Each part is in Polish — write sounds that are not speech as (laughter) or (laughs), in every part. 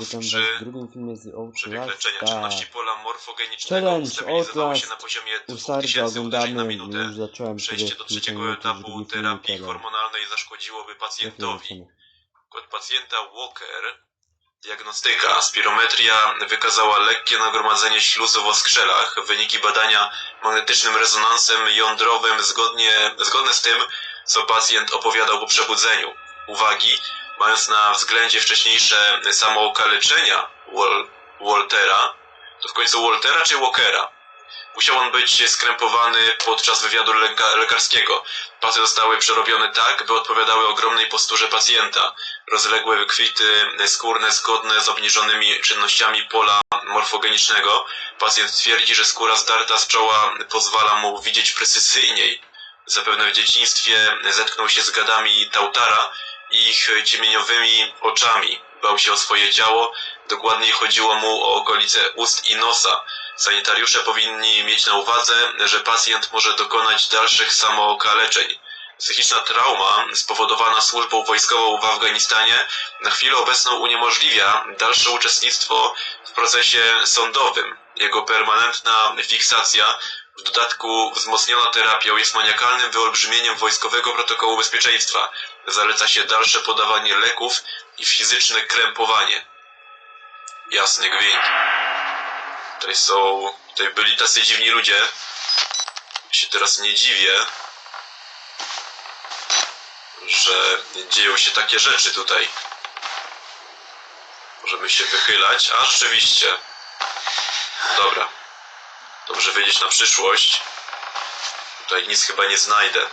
Witam was w drugim filmie z Outlasta. czynności pola morfogenicznego Challenge ustabilizowało się Outlast na poziomie 2000 uderzeń na oglądamy, minutę. już zacząłem Przejście do trzeciego etapu terapii hormonalnej zaszkodziłoby pacjentowi. Kod pacjenta Walker. Diagnostyka. Spirometria wykazała lekkie nagromadzenie śluzu w oskrzelach. Wyniki badania magnetycznym rezonansem jądrowym zgodnie, zgodne z tym, co pacjent opowiadał po przebudzeniu. Uwagi, mając na względzie wcześniejsze samookaleczenia Wal Waltera, to w końcu Waltera czy Walkera? Musiał on być skrępowany podczas wywiadu leka lekarskiego. Pasy zostały przerobione tak, by odpowiadały ogromnej posturze pacjenta rozległe wykwity skórne zgodne z obniżonymi czynnościami pola morfogenicznego. Pacjent twierdzi, że skóra zdarta z czoła pozwala mu widzieć precyzyjniej. Zapewne w dzieciństwie zetknął się z gadami Tautara ich ciemieniowymi oczami. Bał się o swoje ciało, dokładniej chodziło mu o okolice ust i nosa. Sanitariusze powinni mieć na uwadze, że pacjent może dokonać dalszych samookaleczeń. Psychiczna trauma spowodowana służbą wojskową w Afganistanie na chwilę obecną uniemożliwia dalsze uczestnictwo w procesie sądowym. Jego permanentna fiksacja, w dodatku wzmocniona terapią, jest maniakalnym wyolbrzymieniem wojskowego protokołu bezpieczeństwa. Zaleca się dalsze podawanie leków i fizyczne krępowanie. Jasny gwint. Tutaj są, tutaj byli tacy dziwni ludzie. Się teraz nie dziwię że dzieją się takie rzeczy tutaj. Możemy się wychylać, a rzeczywiście. Dobra. Dobrze wiedzieć na przyszłość. Tutaj nic chyba nie znajdę.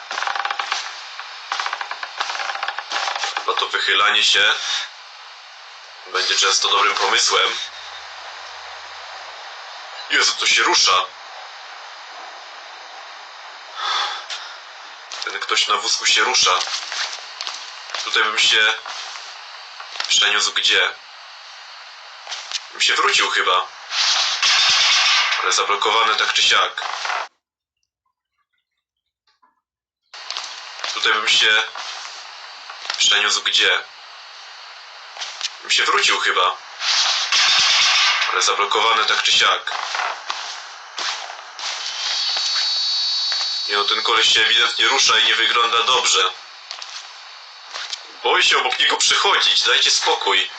To wychylanie się będzie często dobrym pomysłem. Jezu, to się rusza. Ten ktoś na wózku się rusza. Tutaj bym się przeniósł gdzie? Bym się wrócił chyba. Ale zablokowane tak czy siak. Tutaj bym się przeniósł gdzie? Bym się wrócił chyba. Ale zablokowane tak czy siak. Nie no, ten koleś się ewidentnie rusza i nie wygląda dobrze. Boję się obok niego przychodzić, dajcie spokój.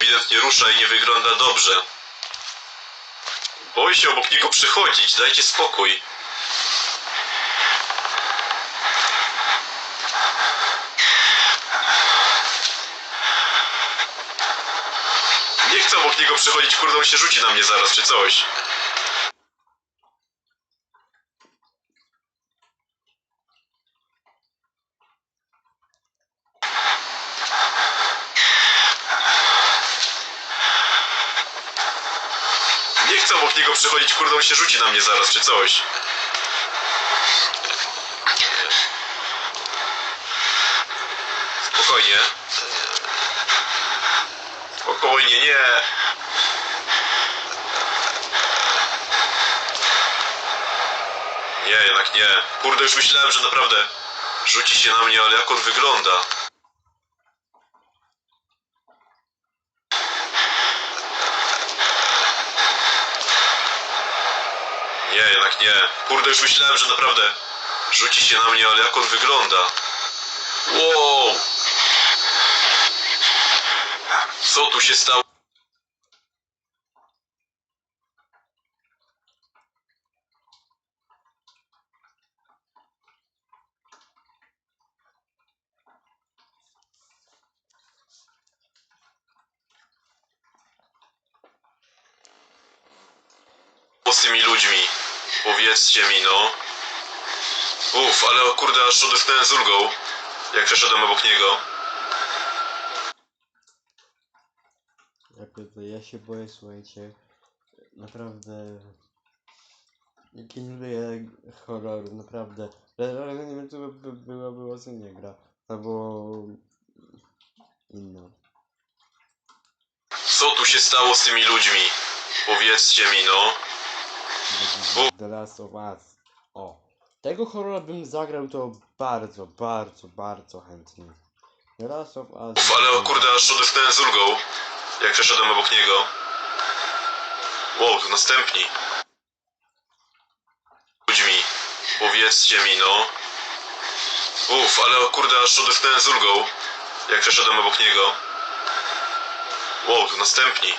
Ewidentnie rusza i nie wygląda dobrze. Boję się obok niego przychodzić, dajcie spokój. Chcę obok niego przychodzić, kurde, on się rzuci na mnie zaraz, czy coś. Nie chcę obok niego przychodzić, kurde, on się rzuci na mnie zaraz, czy coś. Spokojnie. Spokojnie, nie. Nie, jednak nie. Kurde, już myślałem, że naprawdę rzuci się na mnie, ale jak on wygląda. Nie, jednak nie. Kurde, już myślałem, że naprawdę rzuci się na mnie, ale jak on wygląda. Wow! Co tu się stało? z tymi ludźmi? Powiedzcie mi, no. Uff, ale o kurde, aż odetchnąłem z ulgą, jak przeszedłem obok niego. To ja się boję, słuchajcie. Naprawdę. Nie lubię horroru, naprawdę. Ale nie wiem, co by by było, było co nie gra. Albo inna. Co tu się stało z tymi ludźmi? Powiedzcie mi, no. The Last of Us. O. Tego horrora bym zagrał to bardzo, bardzo, bardzo chętnie. Raz of Us. Uf, ale o kurde, aż odetchnąłem z ulgą, jak przeszedłem obok niego. Wow, tu następni. Ludźmi, powiedzcie mi, no. Uf, ale o kurde, aż odetchnąłem z ulgą, jak przeszedłem obok niego. Wow, tu następni.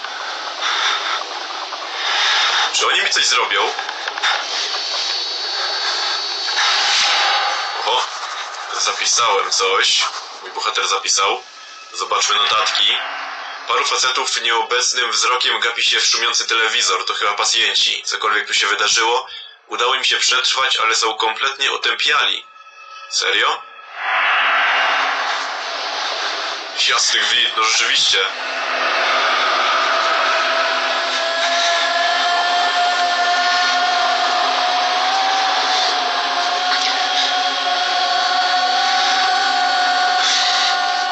Czy oni mi coś zrobią? Oho, zapisałem coś. Mój bohater zapisał. Zobaczmy notatki. Paru facetów nieobecnym wzrokiem gapi się w szumiący telewizor. To chyba pacjenci. Cokolwiek tu się wydarzyło, udało im się przetrwać, ale są kompletnie otępiali. Serio? Jasny gwint, no rzeczywiście.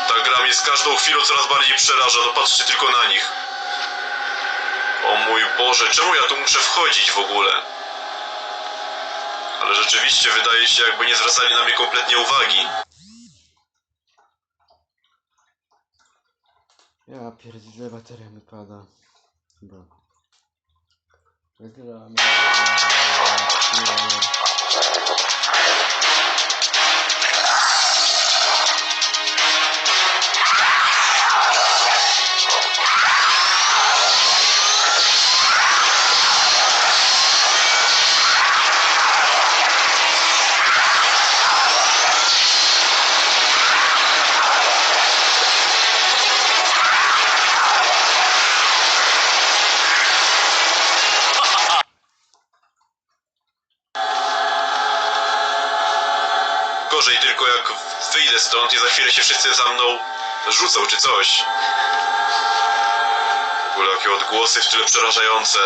Ta gra mnie z każdą chwilą coraz bardziej przeraża, no patrzcie tylko na nich. O mój Boże, czemu ja tu muszę wchodzić w ogóle? Ale rzeczywiście wydaje się, jakby nie zwracali na mnie kompletnie uwagi. Ja pierdzielę, bateria mi pada. Dobra. Wygramy. Wyjdę stąd i za chwilę się wszyscy za mną rzucą czy coś. W ogóle jakie odgłosy w tyle przerażające.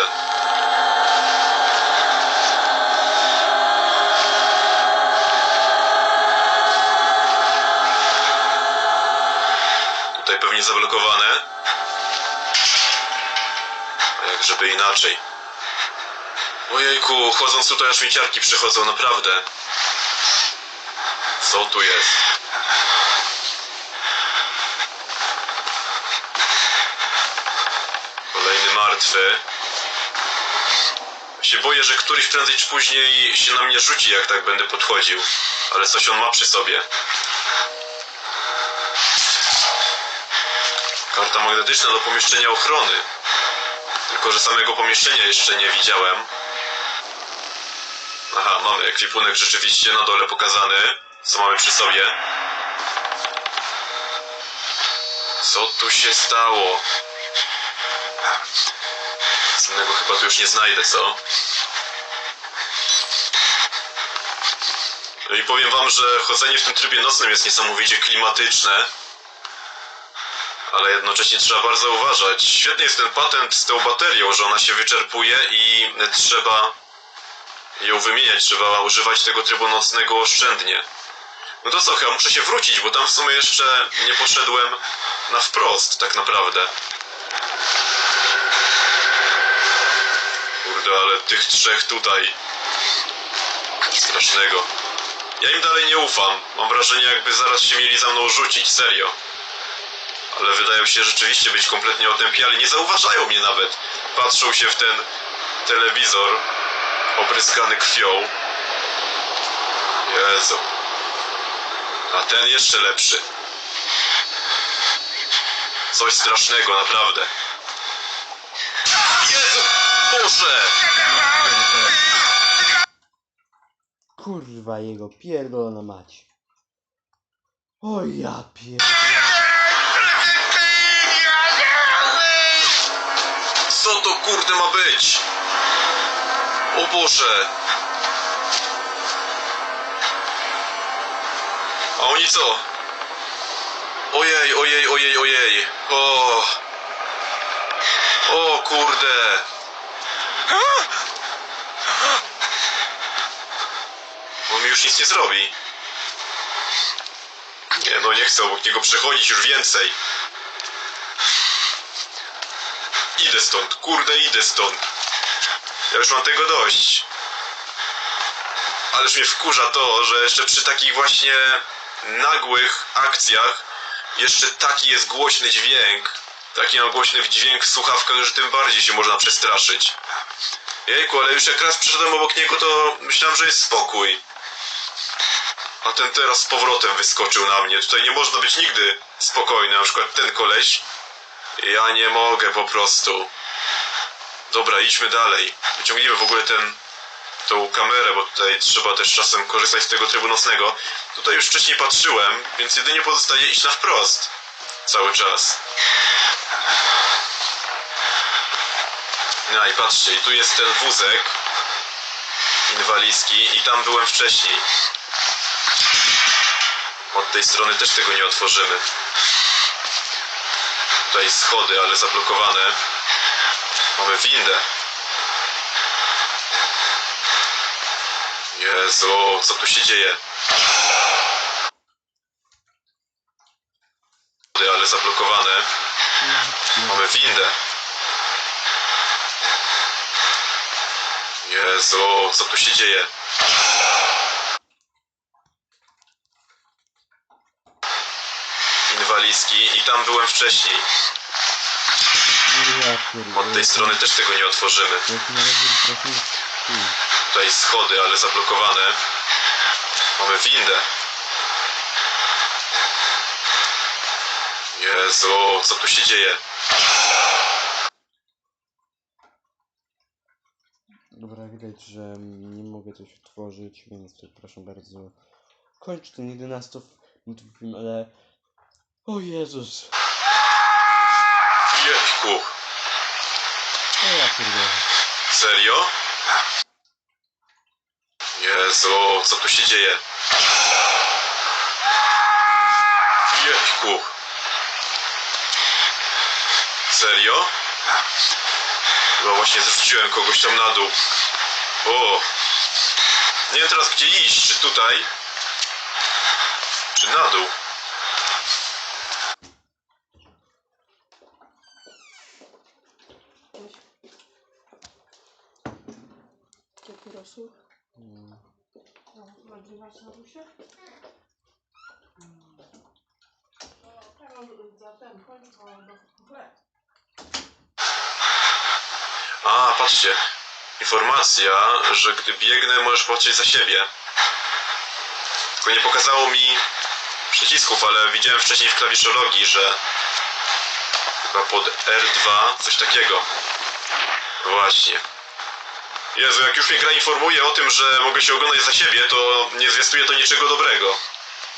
Tutaj pewnie zablokowane. A jak żeby inaczej. Ojejku, chodząc tutaj aż mi ciarki naprawdę. Co tu jest? Martwy. Się boję, że któryś prędzej czy później się na mnie rzuci, jak tak będę podchodził. Ale coś on ma przy sobie. Karta magnetyczna do pomieszczenia ochrony. Tylko, że samego pomieszczenia jeszcze nie widziałem. Aha, mamy ekwipunek rzeczywiście na dole pokazany. Co mamy przy sobie? Co tu się stało? Innego chyba tu już nie znajdę, co? No i powiem wam, że chodzenie w tym trybie nocnym jest niesamowicie klimatyczne. Ale jednocześnie trzeba bardzo uważać. Świetny jest ten patent z tą baterią, że ona się wyczerpuje i trzeba ją wymieniać, trzeba używać tego trybu nocnego oszczędnie. No to co, chyba muszę się wrócić, bo tam w sumie jeszcze nie poszedłem na wprost, tak naprawdę. Ale tych trzech tutaj... Strasznego. Ja im dalej nie ufam. Mam wrażenie, jakby zaraz się mieli za mną rzucić, serio. Ale wydają się rzeczywiście być kompletnie otępiali. Nie zauważają mnie nawet. Patrzą się w ten telewizor opryskany krwią. Jezu. A ten jeszcze lepszy. Coś strasznego, naprawdę. Jezu! Boże! Kurwa jego pierdolona mać. O ja pier... Co to kurde ma być? O Boże! A oni co? Ojej, ojej, ojej, ojej. O! O kurde! On mi już nic nie zrobi. Nie no, nie chcę obok niego przechodzić już więcej. Idę stąd, kurde, idę stąd. Ja już mam tego dość. ależ mnie wkurza to, że jeszcze przy takich właśnie nagłych akcjach jeszcze taki jest głośny dźwięk. Taki mam głośny dźwięk w słuchawkach, że tym bardziej się można przestraszyć. Jejku, ale już jak raz przeszedłem obok niego, to myślałem, że jest spokój. A ten teraz z powrotem wyskoczył na mnie. Tutaj nie można być nigdy spokojny. Na przykład ten koleś. Ja nie mogę po prostu. Dobra, idźmy dalej. Wyciągnijmy w ogóle ten, tą kamerę, bo tutaj trzeba też czasem korzystać z tego trybu nocnego. Tutaj już wcześniej patrzyłem, więc jedynie pozostaje iść na wprost. Cały czas. No i patrzcie, tu jest ten wózek inwalidzki i tam byłem wcześniej. Od tej strony też tego nie otworzymy. Tutaj schody, ale zablokowane. Mamy windę. Jezu, co tu się dzieje? Ale zablokowane. Mamy windę. Jezu, co tu się dzieje? Inwalidzki i tam byłem wcześniej. Od tej strony też tego nie otworzymy. Tutaj schody, ale zablokowane. Mamy windę. Jezu, co tu się dzieje? Dobra, widać, że nie mogę coś otworzyć, więc proszę bardzo. Kończę ten 11 minutowy film, ale... O Jezus! Jejku, O ja pierdolę. serio? Jezu, co tu się dzieje? Jejku. Serio? Chyba właśnie zrzuciłem kogoś tam na dół. O! Nie wiem teraz gdzie iść, czy tutaj? Czy na dół? Papierosów? Mm, No, nagrywasz na rusie? Teraz za ten, chodź do, do chleb. Informacja, że gdy biegnę, możesz patrzeć za siebie. Tylko nie pokazało mi przycisków, ale widziałem wcześniej w klawiszologii, że chyba pod R2 coś takiego. Właśnie. Jezu, jak już mnie gra informuje o tym, że mogę się oglądać za siebie, to nie zwiastuje to niczego dobrego.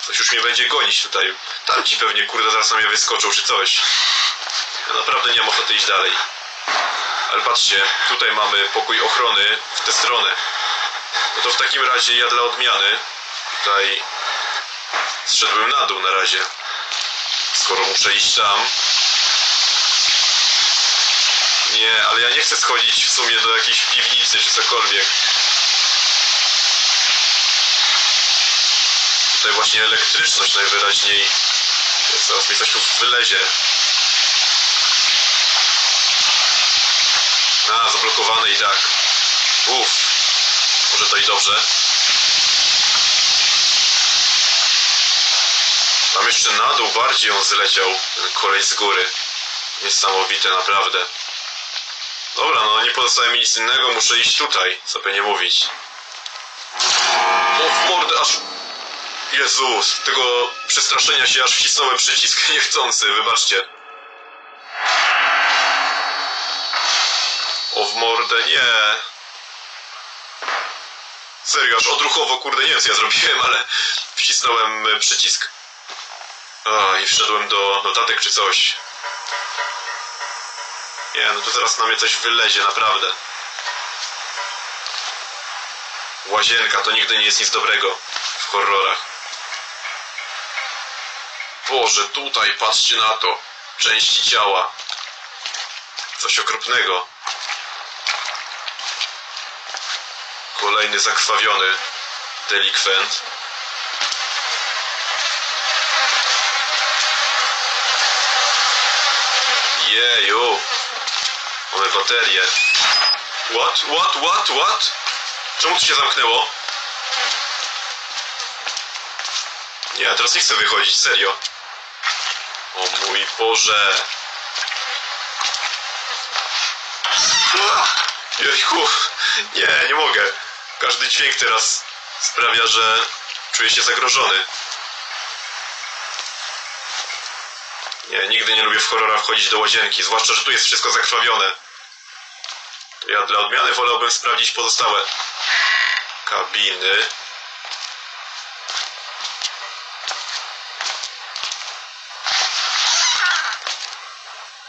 Coś już mnie będzie gonić tutaj. Tam ci pewnie, kurde, zaraz na mnie wyskoczą czy coś. Ja naprawdę nie mam ochoty iść dalej. Ale patrzcie, tutaj mamy pokój ochrony w tę stronę. No to w takim razie ja dla odmiany tutaj zszedłem na dół na razie. Skoro muszę iść tam. Nie, ale ja nie chcę schodzić w sumie do jakiejś piwnicy czy cokolwiek. Tutaj właśnie elektryczność najwyraźniej. Zaraz mi coś tu wylezie. A, zablokowane i tak. Uff. Może to i dobrze. Tam jeszcze na dół bardziej on zleciał, ten kolej z góry. Niesamowite, naprawdę. Dobra, no nie pozostaje mi nic innego, muszę iść tutaj, sobie nie mówić. O, w mordę, aż... Jezus, tego przestraszenia się aż wcisnąłem przycisk (laughs) niechcący, wybaczcie. Mordę, nie. Serio, aż odruchowo, kurde, nie wiem co ja zrobiłem, ale wcisnąłem e, przycisk. A, i wszedłem do notatek czy coś. Nie, no to zaraz na mnie coś wylezie, naprawdę. Łazienka to nigdy nie jest nic dobrego w horrorach. Boże, tutaj patrzcie na to. Części ciała. Coś okropnego. Kolejny zakrwawiony delikwent. Jeju. Mamy baterię. What? What? What? What? Czemu to się zamknęło? Nie, ja teraz nie chcę wychodzić, serio. O mój Boże. Jejku, nie, nie mogę. Każdy dźwięk teraz sprawia, że czuję się zagrożony. Nie, nigdy nie lubię w horrorach wchodzić do łazienki, zwłaszcza, że tu jest wszystko zakrwawione. To ja dla odmiany wolałbym sprawdzić pozostałe kabiny.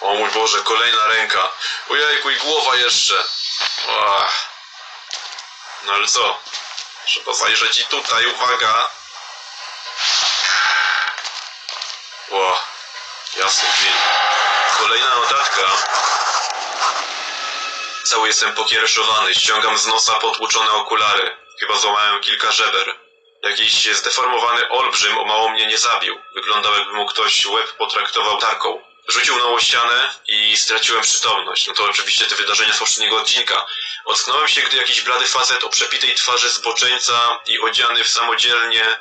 O mój Boże, kolejna ręka. Ojejku, i głowa jeszcze. No ale co? Trzeba zajrzeć i tutaj, uwaga. Ło, jasny film. Kolejna notatka. Cały jestem pokiereszowany, ściągam z nosa potłuczone okulary. Chyba złamałem kilka żeber. Jakiś zdeformowany olbrzym o mało mnie nie zabił. Wyglądał jakby mu ktoś łeb potraktował tarką. Rzucił na ścianę i straciłem przytomność. No to oczywiście te wydarzenia z poprzedniego odcinka. Ocknąłem się, gdy jakiś blady facet o przepitej twarzy zboczeńca i odziany w samodzielnie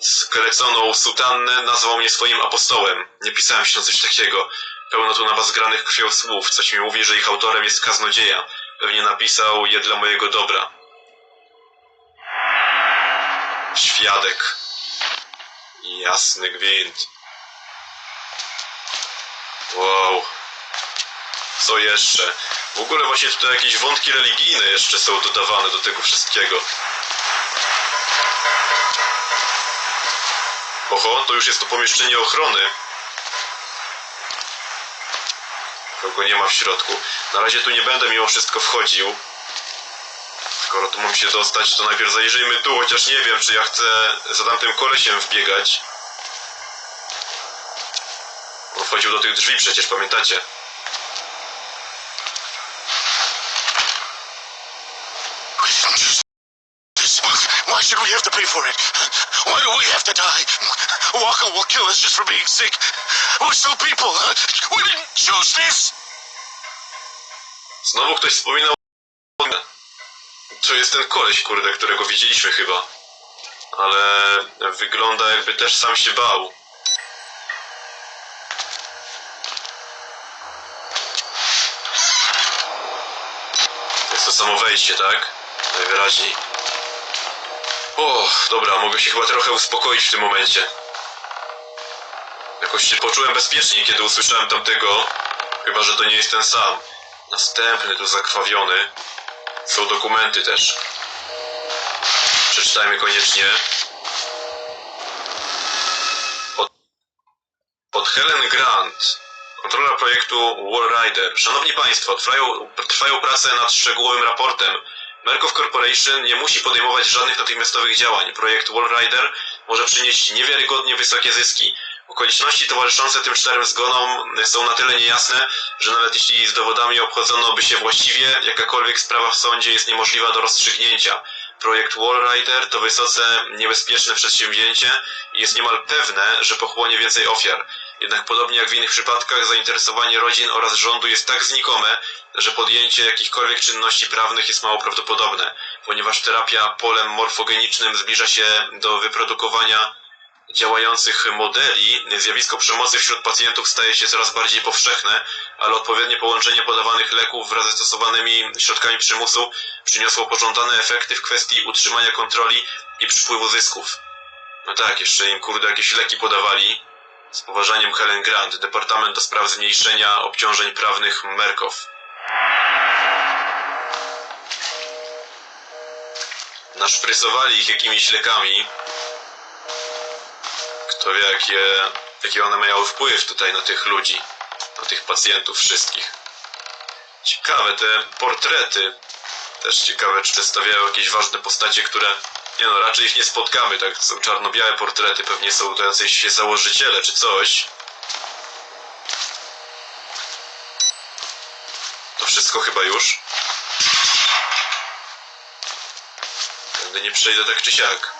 skleconą sutannę nazwał mnie swoim apostołem. Nie pisałem się na coś takiego. Pełno tu na was granych krwią słów. Coś mi mówi, że ich autorem jest kaznodzieja. Pewnie napisał je dla mojego dobra. Świadek. Jasny gwint. Wow. Co jeszcze? W ogóle właśnie tutaj jakieś wątki religijne jeszcze są dodawane do tego wszystkiego. Oho, to już jest to pomieszczenie ochrony. Kogo nie ma w środku. Na razie tu nie będę mimo wszystko wchodził. Skoro tu mam się dostać, to najpierw zajrzyjmy tu, chociaż nie wiem, czy ja chcę za tamtym kolesiem wbiegać. Wchodził do tych drzwi przecież, pamiętacie? Why should we have to pay for it? Why do we have to die? Walker will kill us just for being sick. We're still people. We didn't choose this. Znowu ktoś wspominał. To jest ten koleś, kurde, którego widzieliśmy chyba. Ale wygląda jakby też sam się bał. To jest to samo wejście, tak? Najwyraźniej. O, dobra, mogę się chyba trochę uspokoić w tym momencie. Jakoś się poczułem bezpiecznie, kiedy usłyszałem tamtego. Chyba, że to nie jest ten sam. Następny tu zakrwawiony. Są dokumenty też. Przeczytajmy koniecznie. Od, od Helen Grant. Kontrola projektu Wall Rider. Szanowni Państwo, trwają, trwają prace nad szczegółowym raportem. Merkow Corporation nie musi podejmować żadnych natychmiastowych działań. Projekt Wall Rider może przynieść niewiarygodnie wysokie zyski. Okoliczności towarzyszące tym czterem zgonom są na tyle niejasne, że nawet jeśli z dowodami obchodzono by się właściwie, jakakolwiek sprawa w sądzie jest niemożliwa do rozstrzygnięcia. Projekt Wall Rider to wysoce niebezpieczne przedsięwzięcie i jest niemal pewne, że pochłonie więcej ofiar. Jednak podobnie jak w innych przypadkach, zainteresowanie rodzin oraz rządu jest tak znikome, że podjęcie jakichkolwiek czynności prawnych jest mało prawdopodobne, ponieważ terapia polem morfogenicznym zbliża się do wyprodukowania działających modeli, zjawisko przemocy wśród pacjentów staje się coraz bardziej powszechne, ale odpowiednie połączenie podawanych leków wraz ze stosowanymi środkami przymusu przyniosło pożądane efekty w kwestii utrzymania kontroli i przypływu zysków. No tak, jeszcze im kurde jakieś leki podawali. Z poważaniem Helen Grant, Departament do Spraw Zmniejszenia Obciążeń Prawnych Merkow. Naszprysowali ich jakimiś lekami, kto wie, jakie, jaki one miały wpływ tutaj na tych ludzi, na tych pacjentów wszystkich. Ciekawe te portrety. Też ciekawe, czy przedstawiają jakieś ważne postacie, które... Nie no, raczej ich nie spotkamy, tak? Są czarno-białe portrety, pewnie są to jacyś założyciele czy coś. To wszystko chyba już. Tędy nie przejdę tak czy siak.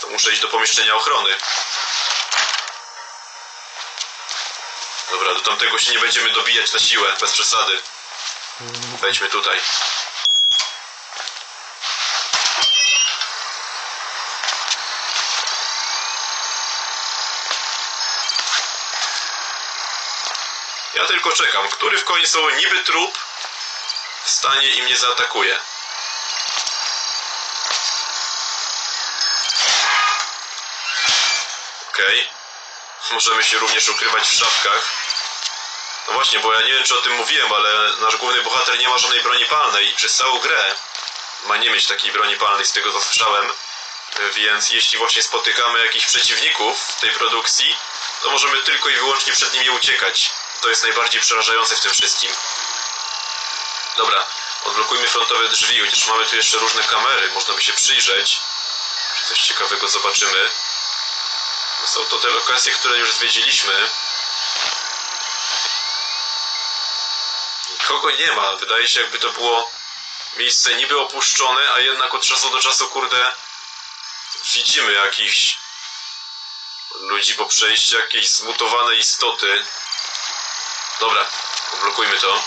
To muszę iść do pomieszczenia ochrony. Dobra, do tamtego się nie będziemy dobijać na siłę, bez przesady. Wejdźmy tutaj. Ja tylko czekam, który w końcu niby trup wstanie i mnie zaatakuje. Okej. Możemy się również ukrywać w szafkach. No właśnie, bo ja nie wiem czy o tym mówiłem, ale nasz główny bohater nie ma żadnej broni palnej przez całą grę ma nie mieć takiej broni palnej z tego co słyszałem. Więc jeśli właśnie spotykamy jakichś przeciwników w tej produkcji, to możemy tylko i wyłącznie przed nimi uciekać. To jest najbardziej przerażające w tym wszystkim. Dobra, odblokujmy frontowe drzwi, chociaż mamy tu jeszcze różne kamery, można by się przyjrzeć. Czy coś ciekawego zobaczymy. No Są to te lokacje, które już zwiedziliśmy. Nikogo nie ma. Wydaje się, jakby to było miejsce niby opuszczone, a jednak od czasu do czasu, kurde, widzimy jakichś ludzi po przejściu, jakieś zmutowane istoty. Dobra, odblokujmy to.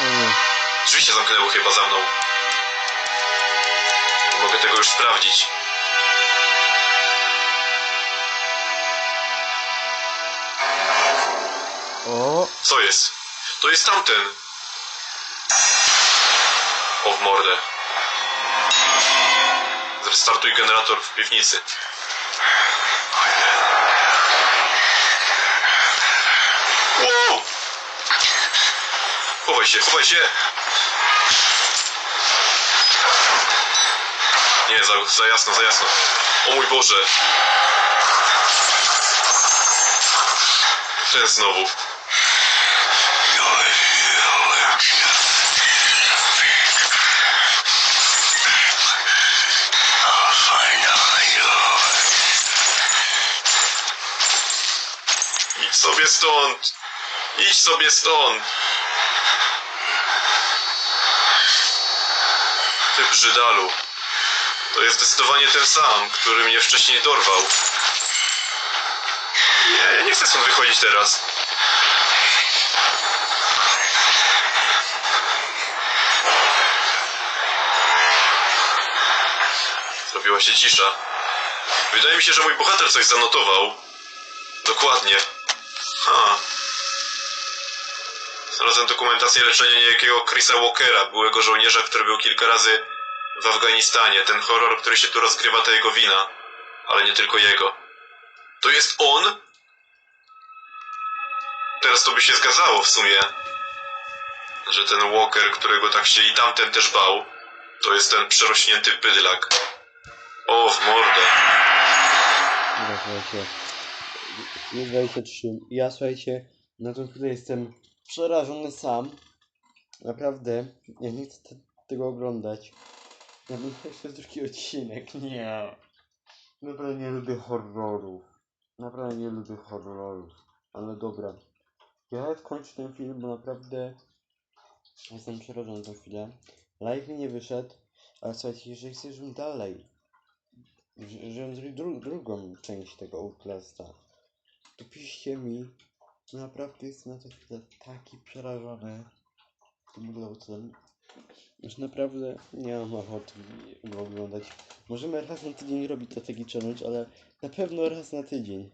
Nie. Drzwi się zamknęły chyba za mną. Mogę tego już sprawdzić. O! Co jest? To jest tamten. O w mordę. Zrestartuj generator w piwnicy. Wow! Chowaj się, chowaj się! Nie, za, za jasno, za jasno. O mój Boże! Ten znowu. Idź sobie stąd! Idź sobie stąd! Ty brzydalu. To jest zdecydowanie ten sam, który mnie wcześniej dorwał. Nie, ja nie chcę stąd wychodzić teraz. Zrobiła się cisza. Wydaje mi się, że mój bohater coś zanotował. Dokładnie. Ha. Znalazłem dokumentację leczenia niejakiego Chrisa Walkera, byłego żołnierza, który był kilka razy w Afganistanie. Ten horror, który się tu rozgrywa, to jego wina. Ale nie tylko jego. To jest on? Teraz to by się zgadzało w sumie. Że ten Walker, którego tak się i tamten też bał, to jest ten przerośnięty bydlak. O, w mordę. Dobra, słuchajcie. Jest 23. Ja słuchajcie, na tą chwilę jestem przerażony sam. Naprawdę, ja nie chcę te, tego oglądać. Ja bym jeszcze drugi odcinek. Nie. Naprawdę nie lubię horrorów. Naprawdę nie lubię horrorów. Ale dobra. Ja kończę ten film, bo naprawdę jestem przerażony tą chwilę. Live mi nie wyszedł. Ale słuchajcie, jeżeli chcesz, żebym dalej że- żebym zrobił dru drugą część tego Outlasta, to piszcie mi. Naprawdę jestem na tę chwilę taki przerażony tym Outlastem, że naprawdę nie mam ochoty go oglądać. Możemy raz na tydzień robić strategię challenge, ale na pewno raz na tydzień.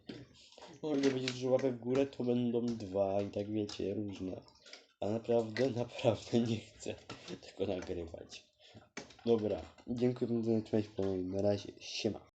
Ile będzie dużo łapek w górę, to będą dwa i tak wiecie, różne. A naprawdę, (laughs) naprawdę nie chcę tego nagrywać. Dobra, dziękuję za na razie, siema.